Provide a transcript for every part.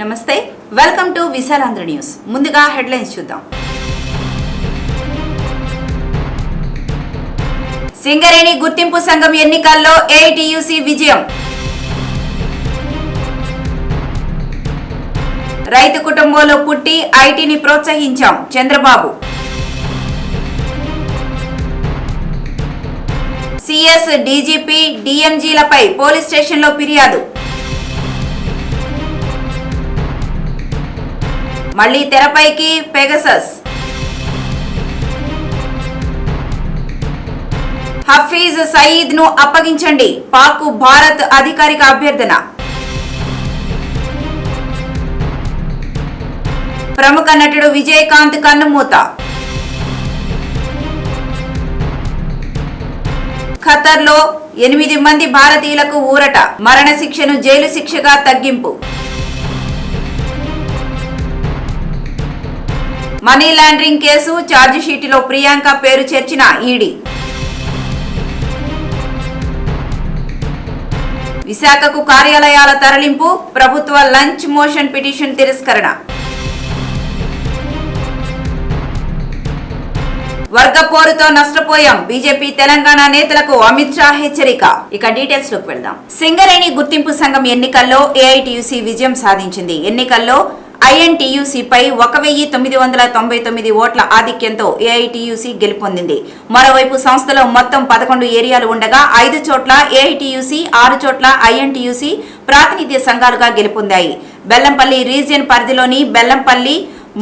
నమస్తే welcome to Visalaandhra news ముందుగా headlines చూద్దాం. సింగరేణి గుర్తింపు సంఘం ఎన్నికల్లో ఏఐటియుసి విజయం. రైతు కుటుంబంలో పుట్టి ఐటీని ప్రోత్సహించాం చంద్రబాబు. సిఎస్ డీజీపీ డిఎంజీలపై పోలీస్ స్టేషన్లో ఫిర్యాదు. మళ్ళీ తెరపైకి పెగసస్. హఫీజ్ సయీద్ను అప్పగించండి. పాక్ భారత్ అధికారిక అభ్యర్థన. ప్రముఖ నటుడు విజయకాంత్ కన్నుమూత. ఖతర్లో ఎనిమిది మంది భారతీయులకు ఊరట. మరణశిక్షను జైలు శిక్షగా తగ్గింపు. మనీ లాండరింగ్ కేసు ఛార్జిషీటులో ప్రియాంక పేరు చేర్చిన ఈడీ. విశాఖకు కార్యాలయాల తరలింపు ప్రభుత్వ లంచ్ మోషన్ పిటిషన్ తిరస్కరణ. వర్గ పోరుతో నష్టపోయాం బీజేపీ తెలంగాణ నేతలకు అమిత్ షా హెచ్చరిక. ఇక డీటెయిల్స్లోకి వెళ్దాం. సింగరేణి గుర్తింపు సంఘం ఎన్నికల్లో ఏఐటియుసి విజయం సాధించింది. ఎన్నికల్లో ఐఎన్టీయూసీపై ఒక వెయ్యి తొమ్మిది వందల తొంభై తొమ్మిది ఓట్ల ఆధిక్యంతో ఏఐటీయూసీ గెలుపొందింది. మరోవైపు సంస్థలో మొత్తం పదకొండు ఏరియాలు ఉండగా ఐదు చోట్ల ఏఐటీయూసీ ఆరు చోట్ల ఐఎన్టీయూసీ ప్రాతినిధ్య సంఘాలుగా గెలుపొందాయి. బెల్లంపల్లి రీజియన్ పరిధిలోని బెల్లంపల్లి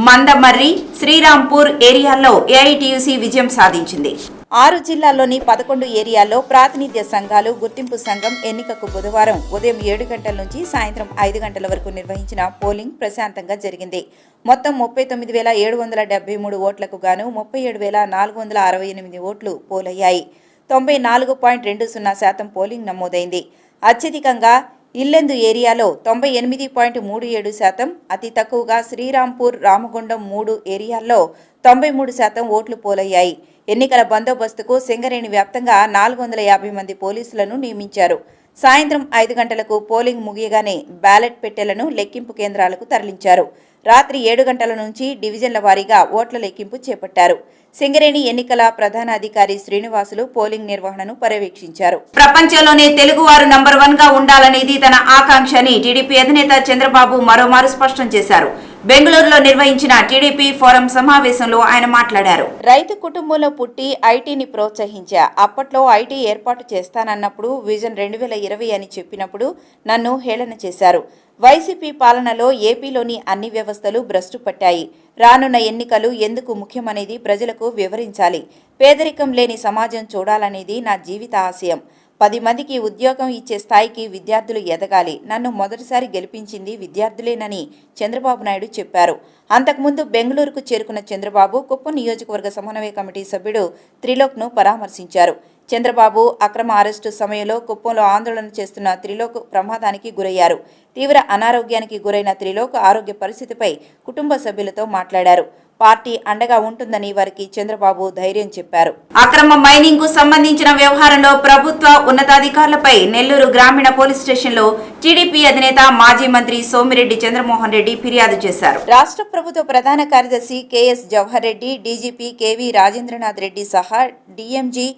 మందమర్రి శ్రీరాంపూర్ ఏరియాల్లో ఏఐటీయూసీ విజయం సాధించింది. ఆరు జిల్లాల్లోని పదకొండు ఏరియాల్లో ప్రాతినిధ్య సంఘాలు గుర్తింపు సంఘం ఎన్నికకు బుధవారం ఉదయం ఏడు గంటల నుంచి సాయంత్రం ఐదు గంటల వరకు నిర్వహించిన పోలింగ్ ప్రశాంతంగా జరిగింది. మొత్తం ముప్పై తొమ్మిది వేల ఏడు వందల డెబ్బై మూడు ఓట్లకు గాను ముప్పై ఏడు వేల నాలుగు వందల అరవై ఎనిమిది ఓట్లు పోలయ్యాయి. తొంభై నాలుగు పాయింట్ రెండు సున్నా శాతం పోలింగ్ నమోదైంది. అత్యధికంగా ఇల్లెందు ఏరియాలో తొంభై ఎనిమిది పాయింట్ మూడు ఏడు శాతం అతి తక్కువగా శ్రీరాంపూర్ రామగుండం మూడు ఏరియాల్లో తొంభై మూడు శాతం ఓట్లు పోలయ్యాయి. ఎన్నికల బందోబస్తుకు సింగరేణి వ్యాప్తంగా నాలుగు వందల యాభై మంది పోలీసులను నియమించారు. సాయంత్రం ఐదు గంటలకు పోలింగ్ ముగియగానే బ్యాలెట్ పెట్టెలను లెక్కింపు కేంద్రాలకు తరలించారు. రాత్రి ఏడు గంటల నుంచి డివిజన్ల వారీగా ఓట్ల లెక్కింపు చేపట్టారు. సింగరేణి ఎన్నికల ప్రధాన అధికారి శ్రీనివాసులు పోలింగ్ నిర్వహణను పర్యవేక్షించారు. ప్రపంచంలోనే తెలుగువారు నంబర్ వన్గా ఉండాలనేది తన ఆకాంక్ష అని టీడీపీ అధినేత చంద్రబాబు మరోమారు స్పష్టం చేశారు. బెంగళూరులో నిర్వహించిన టీడీపీ ఫోరం సమావేశంలో ఆయన మాట్లాడారు. రైతు కుటుంబంలో పుట్టి ఐటీని ప్రోత్సహించా అప్పట్లో ఐటీ ఏర్పాటు చేస్తానన్నప్పుడు విజన్ రెండు వేల ఇరవై అని చెప్పినప్పుడు నన్ను హేళన చేశారు. వైసీపీ పాలనలో ఏపీలోని అన్ని వ్యవస్థలు భ్రష్టు పట్టాయి. రానున్న ఎన్నికలు ఎందుకు ముఖ్యమనేది ప్రజలకు వివరించాలి. పేదరికం లేని సమాజం చూడాలనేది నా జీవిత ఆశయం. పది మందికి ఉద్యోగం ఇచ్చే స్థాయికి విద్యార్థులు ఎదగాలి. నన్ను మొదటిసారి గెలిపించింది విద్యార్థులేనని చంద్రబాబు నాయుడు చెప్పారు. అంతకుముందు బెంగళూరుకు చేరుకున్న చంద్రబాబు కుప్పం నియోజకవర్గ సమన్వయ కమిటీ సభ్యుడు త్రిలోక్ను పరామర్శించారు. చంద్రబాబు అక్రమ అరెస్టు సమయంలో కుప్పంలో ఆందోళన చేస్తున్న త్రిలోక్ ప్రమాదానికి గురయ్యారు. తీవ్ర అనారోగ్యానికి గురైన త్రిలోక్ ఆరోగ్య పరిస్థితిపై కుటుంబ సభ్యులతో మాట్లాడారు. పార్టీ అండగా ఉంటుందని వారికి చంద్రబాబు ధైర్యం చెప్పారు. అక్రమ మైనింగ్కు సంబంధించిన వ్యవహారంలో ప్రభుత్వ ఉన్నతాధికారులపై నెల్లూరు గ్రామీణ పోలీస్ స్టేషన్లో టీడీపీ అధినేత మాజీ మంత్రి సోమిరెడ్డి చంద్రమోహన్ రెడ్డి ఫిర్యాదు చేశారు. రాష్ట్ర ప్రభుత్వ ప్రధాన కార్యదర్శి KS Jawahar Reddy DGP KV Rajendranath Reddy సహా DMG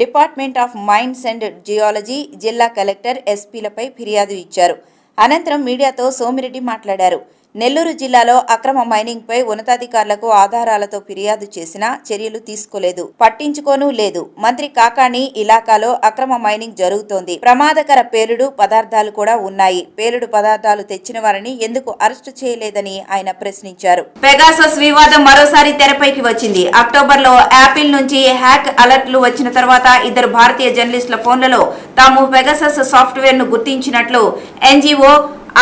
department of mines and geology జిల్లా కలెక్టర్ ఎస్పీలపై ఫిర్యాదు ఇచ్చారు. అనంతరం మీడియాతో సోమిరెడ్డి మాట్లాడారు. నెల్లూరు జిల్లాలో అక్రమ మైనింగ్ పై ఉన్నతాధికారులకు ఆధారాలతో ఫిర్యాదు చేసినా చర్యలు తీసుకోలేదు. పట్టించుకోనూ లేదు. మంత్రి కాకాణి ఇలాకాలో అక్రమ మైనింగ్ జరుగుతోంది. ప్రమాదకర పేలుడు పదార్థాలు కూడా ఉన్నాయి. పేలుడు పదార్థాలు తెచ్చిన వారిని ఎందుకు అరెస్టు చేయలేదని ఆయన ప్రశ్నించారు. పెగాసస్ వివాదం మరోసారి తెరపైకి వచ్చింది. అక్టోబర్లో యాపిల్ నుంచి హ్యాక్ అలర్ట్లు వచ్చిన తర్వాత ఇద్దరు భారతీయ జర్నలిస్టుల ఫోన్లలో తాము పెగాసస్ సాఫ్ట్వేర్ను గుర్తించినట్లు ఎన్జీఓ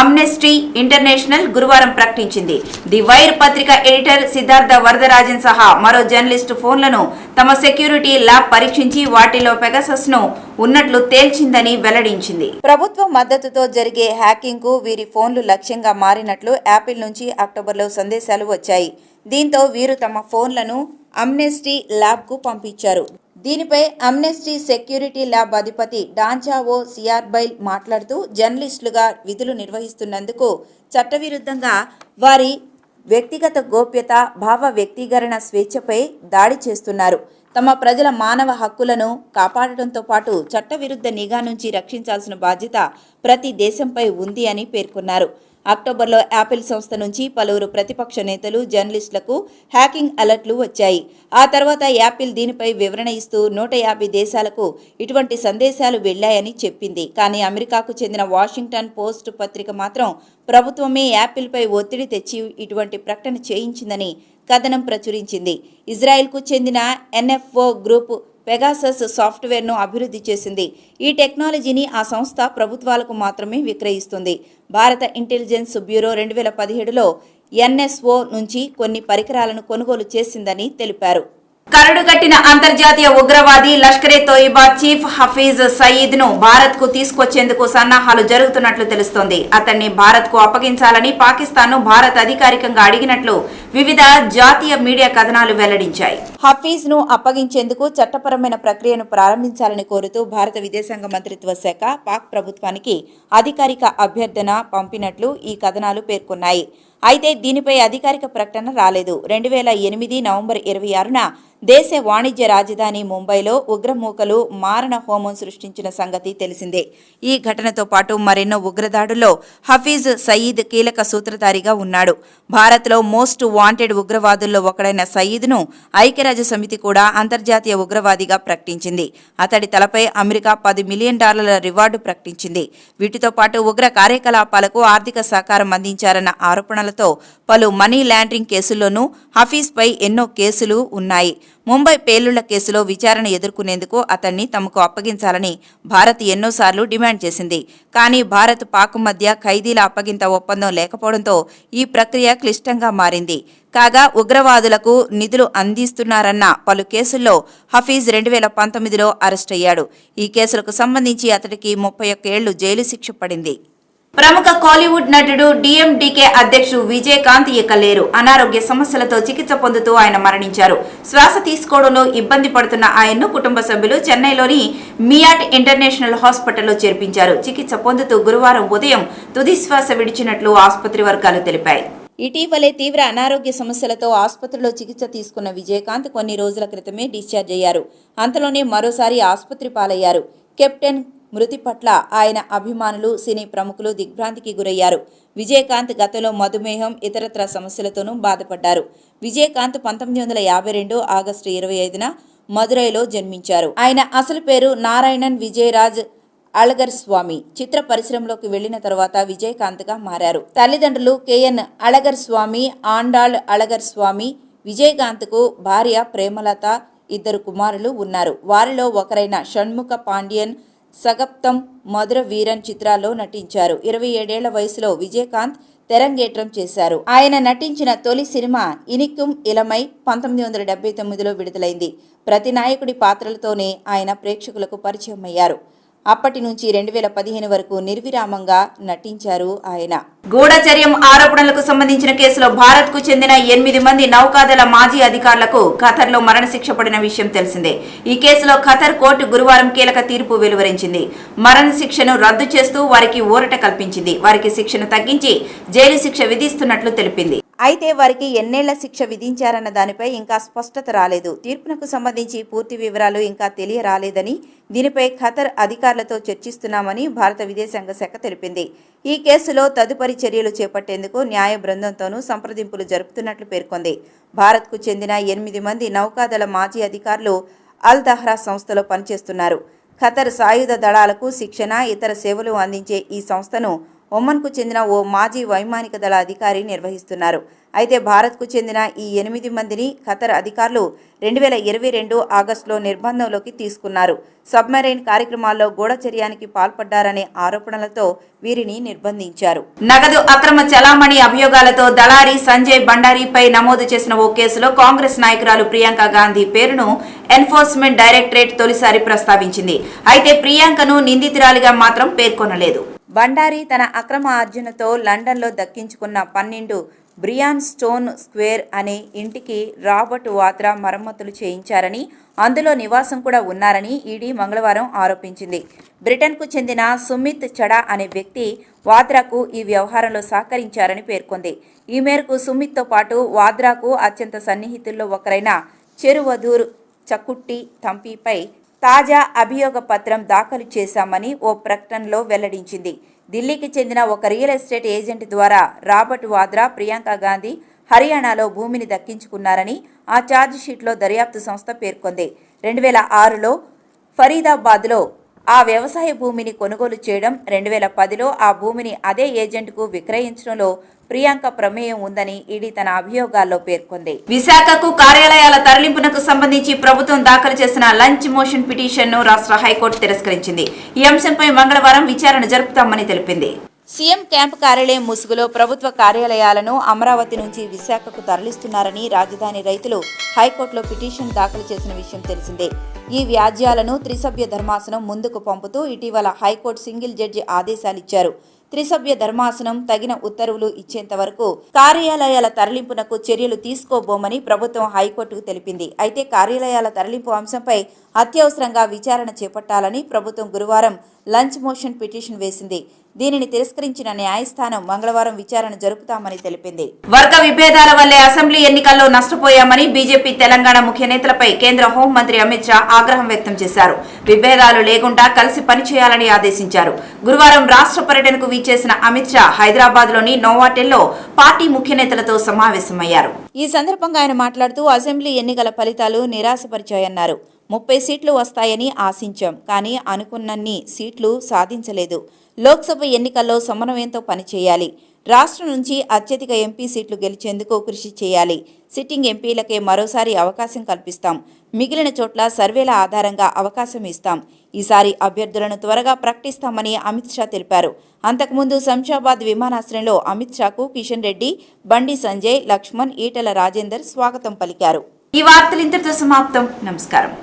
అమ్నెస్టీ ఇంటర్నేషనల్ గురువారం ప్రకటించింది. ది వైర్ పత్రిక ఎడిటర్ సిద్ధార్థ వరదరాజన్ సహా మరో జర్నలిస్టు ఫోన్లను తమ సెక్యూరిటీ ల్యాబ్ పరీక్షించి వాటిలో పెగసస్ను ఉన్నట్లు తేల్చిందని వెల్లడించింది. ప్రభుత్వ మద్దతుతో జరిగే హ్యాకింగ్కు వీరి ఫోన్లు లక్ష్యంగా మారినట్లు యాపిల్ నుంచి అక్టోబర్లో సందేశాలు వచ్చాయి. దీంతో వీరు తమ ఫోన్లను అమ్నెస్టీ ల్యాబ్కు పంపించారు. దీనిపై అమ్నెస్టీ సెక్యూరిటీ ల్యాబ్ అధిపతి డాంచావో సియార్బైల్ మాట్లాడుతూ జర్నలిస్టులుగా విధులు నిర్వహిస్తున్నందుకు చట్టవిరుద్ధంగా వారి వ్యక్తిగత గోప్యత భావ వ్యక్తీకరణ స్వేచ్ఛపై దాడి చేస్తున్నారు. తమ ప్రజల మానవ హక్కులను కాపాడటంతో పాటు చట్టవిరుద్ధ నిఘా నుంచి రక్షించాల్సిన బాధ్యత ప్రతి దేశంపై ఉంది అని పేర్కొన్నారు. అక్టోబర్లో యాపిల్ సంస్థ నుంచి పలువురు ప్రతిపక్ష నేతలు జర్నలిస్టులకు హ్యాకింగ్ అలర్ట్లు వచ్చాయి. ఆ తర్వాత యాపిల్ దీనిపై వివరణ ఇస్తూ నూట యాభై దేశాలకు ఇటువంటి సందేశాలు వెళ్ళాయని చెప్పింది. కానీ అమెరికాకు చెందిన వాషింగ్టన్ పోస్ట్ పత్రిక మాత్రం ప్రభుత్వమే యాపిల్పై ఒత్తిడి తెచ్చి ఇటువంటి ప్రకటన చేయించిందని కథనం ప్రచురించింది. ఇజ్రాయెల్కు చెందిన ఎన్ఎఫ్ఓ గ్రూప్ పెగాసస్ సాఫ్ట్వేర్ను అభివృద్ధి చేసింది. ఈ టెక్నాలజీని ఆ సంస్థ ప్రభుత్వాలకు మాత్రమే విక్రయిస్తుంది. భారత ఇంటెలిజెన్స్ బ్యూరో రెండు వేల పదిహేడులో ఎన్ఎస్ఓ నుంచి కొన్ని పరికరాలను కొనుగోలు చేసిందని తెలిపారు. కరడుగట్టిన అంతర్జాతీయ ఉగ్రవాది లష్కరే తోయిబా చీఫ్ హఫీజ్ సయీద్ను భారత్కు తీసుకొచ్చేందుకు సన్నాహాలు జరుగుతున్నట్లు తెలుస్తోంది. అతన్ని భారత్కు అప్పగించాలని పాకిస్తాన్ను భారత్ అధికారికంగా అడిగినట్లు వివిధ జాతీయ మీడియా కథనాలు వెల్లడించాయి. హఫీజ్ను అప్పగించేందుకు చట్టపరమైన ప్రక్రియను ప్రారంభించాలని కోరుతూ భారత విదేశాంగ మంత్రిత్వ శాఖ పాక్ ప్రభుత్వానికి అధికారిక అభ్యర్థన పంపినట్లు ఈ కథనాలు పేర్కొన్నాయి. అయితే దీనిపై అధికారిక ప్రకటన రాలేదు. రెండు వేల ఎనిమిది నవంబర్ ఇరవై ఆరున దేశ వాణిజ్య రాజధాని ముంబైలో ఉగ్రమూకలు మారణ హోమం సృష్టించిన సంగతి తెలిసిందే. ఈ ఘటనతో పాటు మరెన్నో ఉగ్రదాడుల్లో హఫీజ్ సయీద్ కీలక సూత్రధారిగా ఉన్నాడు. భారత్లో మోస్ట్ వాంటెడ్ ఉగ్రవాదుల్లో ఒకడైన సయీద్ను ఐక్యరాజ్య సమితి కూడా అంతర్జాతీయ ఉగ్రవాదిగా ప్రకటించింది. అతడి తలపై అమెరికా పది మిలియన్ డాలర్ల రివార్డు ప్రకటించింది. వీటితో పాటు ఉగ్ర కార్యకలాపాలకు ఆర్థిక సహకారం అందించారన్న ఆరోపణలతో పలు మనీ ల్యాండరింగ్ కేసుల్లోనూ హఫీజ్పై ఎన్నో కేసులు ఉన్నాయి. ముంబై పేలుళ్ళ కేసులో విచారణ ఎదుర్కొనేందుకు అతన్ని తమకు అప్పగించాలని భారత్ ఎన్నోసార్లు డిమాండ్ చేసింది. కానీ భారత్ పాక్ మధ్య ఖైదీల అప్పగింత ఒప్పందం లేకపోవడంతో ఈ ప్రక్రియ క్లిష్టంగా మారింది. కాగా ఉగ్రవాదులకు నిధులు అందిస్తున్నారన్న పలు కేసుల్లో హఫీజ్ రెండు వేల పంతొమ్మిదిలో అరెస్ట్ అయ్యాడు. ఈ కేసులకు సంబంధించి అతడికి ముప్పై ఒక్క ఏళ్ళు జైలు శిక్ష పడింది. ప్రముఖ కాలీవుడ్ నటుడు డిఎండికే అధ్యక్షుడు విజయకాంత్ ఇక లేరు అనారోగ్య సమస్యలతో చికిత్స పొందుతూ ఆయన మరణించారు. శ్వాస తీసుకోవడంలో ఇబ్బంది పడుతున్న ఆయన్ను కుటుంబ సభ్యులు చెన్నైలోని మియాట్ ఇంటర్నేషనల్ హాస్పిటల్లో చేర్పించారు. చికిత్స పొందుతూ గురువారం ఉదయం తుది శ్వాస విడిచినట్లు ఆసుపత్రి వర్గాలు తెలిపాయి. ఇటీవలే తీవ్ర అనారోగ్య సమస్యలతో ఆసుపత్రిలో చికిత్స తీసుకున్న విజయకాంత్ కొన్ని రోజుల క్రితమే డిశ్చార్జ్ అయ్యారు. అంతలోనే మరోసారి ఆసుపత్రి పాలయ్యారు. కెప్టెన్ మృతి పట్ల ఆయన అభిమానులు సినీ ప్రముఖులు దిగ్భ్రాంతికి గురయ్యారు. విజయకాంత్ గతంలో మధుమేహం ఇతరత్ర సమస్యలతోనూ బాధపడ్డారు. విజయకాంత్ పంతొమ్మిది వందల యాభై రెండు ఆగస్టు ఇరవై ఐదున మదురైలో జన్మించారు. ఆయన అసలు పేరు నారాయణన్ విజయరాజ్ అళగర్ స్వామి చిత్ర పరిశ్రమలోకి వెళ్ళిన తర్వాత విజయకాంత్గా మారారు. తల్లిదండ్రులు కేఎన్ అళగర్ స్వామి ఆండాళ్ అళగర్ స్వామి విజయకాంత్కు భార్య ప్రేమలత ఇద్దరు కుమారులు ఉన్నారు. వారిలో ఒకరైన షణ్ముఖ పాండ్యన్ సగప్తం మధుర వీరన్ చిత్రాల్లో నటించారు. ఇరవై ఏడేళ్ళ వయసులో విజయకాంత్ తెరంగేట్రం చేశారు. ఆయన నటించిన తొలి సినిమా ఇనిక్కుం ఇలమై పంతొమ్మిది వందల డెబ్బై తొమ్మిదిలో విడుదలైంది. ప్రతి నాయకుడి పాత్రలతోనే ఆయన ప్రేక్షకులకు పరిచయం అయ్యారు. అప్పటి నుంచి రెండు వేల పదిహేను వరకు నిర్విరామంగా నటించారు ఆయన. గూఢచర్యం ఆరోపణలకు సంబంధించిన కేసులో భారత్కు చెందిన ఎనిమిది మంది నౌకాదళ మాజీ అధికారులకు ఖతర్లో మరణశిక్ష పడిన విషయం తెలిసిందే. ఈ కేసులో ఖతర్ కోర్టు గురువారం కీలక తీర్పు వెలువరించింది. మరణశిక్షను రద్దు చేస్తూ వారికి ఊరట కల్పించింది. వారికి శిక్షను తగ్గించి జైలు శిక్ష విధిస్తున్నట్లు తెలిపింది. అయితే వారికి ఎన్నేళ్ళ శిక్ష విధించారన్న దానిపై ఇంకా స్పష్టత రాలేదు. తీర్పునకు సంబంధించి పూర్తి వివరాలు ఇంకా తెలియరాలేదని దీనిపై ఖతర్ అధికారులతో చర్చిస్తున్నామని భారత విదేశాంగ శాఖ తెలిపింది. ఈ కేసులో తదుపరి చర్యలు చేపట్టేందుకు న్యాయ బృందంతోనూ సంప్రదింపులు జరుపుతున్నట్లు పేర్కొంది. భారత్కు చెందిన ఎనిమిది మంది నౌకాదళ మాజీ అధికారులు అల్ దహ్రా సంస్థలో పనిచేస్తున్నారు. ఖతర్ సాయుధ దళాలకు శిక్షణ ఇతర సేవలు అందించే ఈ సంస్థను ఒమన్కు చెందిన ఓ మాజీ వైమానిక దళ అధికారి నిర్వహిస్తున్నారు. అయితే భారత్కు చెందిన ఈ ఎనిమిది మందిని ఖతర్ అధికారులు రెండు వేల ఇరవై రెండు ఆగస్టులో నిర్బంధంలోకి తీసుకున్నారు. సబ్మెరైన్ కార్యక్రమాల్లో గూఢచర్యానికి పాల్పడ్డారనే ఆరోపణలతో వీరిని నిర్బంధించారు. నగదు అక్రమ చలామణి అభియోగాలతో దళారి సంజయ్ బండారీపై నమోదు చేసిన ఓ కేసులో కాంగ్రెస్ నాయకురాలు ప్రియాంక గాంధీ పేరును ఎన్ఫోర్స్మెంట్ డైరెక్టరేట్ తొలిసారి ప్రస్తావించింది. అయితే ప్రియాంకను నిందితురాలిగా మాత్రం పేర్కొనలేదు. బండారి తన అక్రమ ఆర్జనతో లండన్లో దక్కించుకున్న పన్నెండు బ్రియాన్ స్టోన్ స్క్వేర్ అనే ఇంటికి రాబర్ట్ వాద్రా మరమ్మతులు చేయించారని అందులో నివాసం కూడా ఉన్నారని ఈడీ మంగళవారం ఆరోపించింది. బ్రిటన్కు చెందిన సుమిత్ చడా అనే వ్యక్తి వాద్రాకు ఈ వ్యవహారంలో సహకరించారని పేర్కొంది. ఈ మేరకు సుమిత్తో పాటు వాద్రాకు అత్యంత సన్నిహితుల్లో ఒకరైన చెరువదూర్ చకుట్టి తంపిపై తాజా అభియోగ పత్రం దాఖలు చేశామని ఓ ప్రకటనలో వెల్లడించింది. ఢిల్లీకి చెందిన ఒక రియల్ ఎస్టేట్ ఏజెంట్ ద్వారా రాబర్ట్ వాద్రా ప్రియాంక గాంధీ హర్యానాలో భూమిని దక్కించుకున్నారని ఆ ఛార్జ్ షీట్లో దర్యాప్తు సంస్థ పేర్కొంది. రెండు వేల ఆరులో ఫరీదాబాద్లో ఆ వ్యవసాయ భూమిని కొనుగోలు చేయడం రెండు వేల పదిలో ఆ భూమిని అదే ఏజెంట్కు విక్రయించడంలో ప్రియాంక ప్రమేయం ఉందని ఈడీ తన అభియోగాల్లో పేర్కొంది. విశాఖకు కార్యాలయాల తరలింపునకు సంబంధించి ప్రభుత్వం దాఖలు చేసిన లంచ్ మోషన్ పిటిషన్ను రాష్ట్ర హైకోర్టు తిరస్కరించింది. ఈ అంశంపై మంగళవారం విచారణ జరుపుతామని తెలిపింది. సీఎం క్యాంప్ కార్యాలయం ముసుగులో ప్రభుత్వ కార్యాలయాలను అమరావతి నుంచి విశాఖకు తరలిస్తున్నారని రాజధాని రైతులు హైకోర్టులో పిటిషన్ దాఖలు చేసిన విషయం తెలిసిందే. ఈ వ్యాజ్యాలను త్రిసభ్య ధర్మాసనం ముందుకు పంపుతూ ఇటీవల హైకోర్టు సింగిల్ జడ్జి ఆదేశాలిచ్చారు త్రిసభ్య ధర్మాసనం తగిన ఉత్తర్వులు ఇచ్చేంత వరకు కార్యాలయాల తరలింపునకు చర్యలు తీసుకోబోమని ప్రభుత్వం హైకోర్టుకు తెలిపింది. అయితే కార్యాలయాల తరలింపు అంశంపై అత్యవసరంగా విచారణ చేపట్టాలని ప్రభుత్వం గురువారం లంచ్ మోషన్ పిటిషన్ వేసింది. దీనిని తిరస్కరించిన న్యాయస్థానం మంగళవారం విచారణ జరుపుతామని తెలిపింది. వర్గ విభేదాల వల్లే అసెంబ్లీ ఎన్నికల్లో నష్టపోయామని బీజేపీ తెలంగాణ ముఖ్య నేతలపై కేంద్ర హోంమంత్రి అమిత్ షా ఆగ్రహం వ్యక్తం చేశారు. విభేదాలు లేకుండా కలిసి పనిచేయాలని ఆదేశించారు. గురువారం రాష్ట్ర పర్యటనకు వీచేసిన అమిత్ షా హైదరాబాద్లోని నోవాటెల్లో పార్టీ ముఖ్య నేతలతో సమావేశమయ్యారు. ఈ సందర్భంగా ఆయన మాట్లాడుతూ అసెంబ్లీ ఎన్నికల ఫలితాలు నిరాశపరిచాయన్నారు. ముప్పై సీట్లు వస్తాయని ఆశించాం కానీ అనుకున్నన్ని సీట్లు సాధించలేదు. లోక్సభ ఎన్నికల్లో సమన్వయంతో పనిచేయాలి. రాష్ట్రం నుంచి అత్యధిక ఎంపీ సీట్లు గెలిచేందుకు కృషి చేయాలి. సిట్టింగ్ ఎంపీలకే మరోసారి అవకాశం కల్పిస్తాం. మిగిలిన చోట్ల సర్వేల ఆధారంగా అవకాశం ఇస్తాం. ఈసారి అభ్యర్థులను త్వరగా ప్రకటిస్తామని అమిత్ షా తెలిపారు. అంతకుముందు శంషాబాద్ విమానాశ్రయంలో అమిత్ షాకు కిషన్ రెడ్డి బండి సంజయ్ లక్ష్మణ్ ఈటల రాజేందర్ స్వాగతం పలికారు. ఈ వార్తలు ఇంతటితో సమాప్తం. నమస్కారం.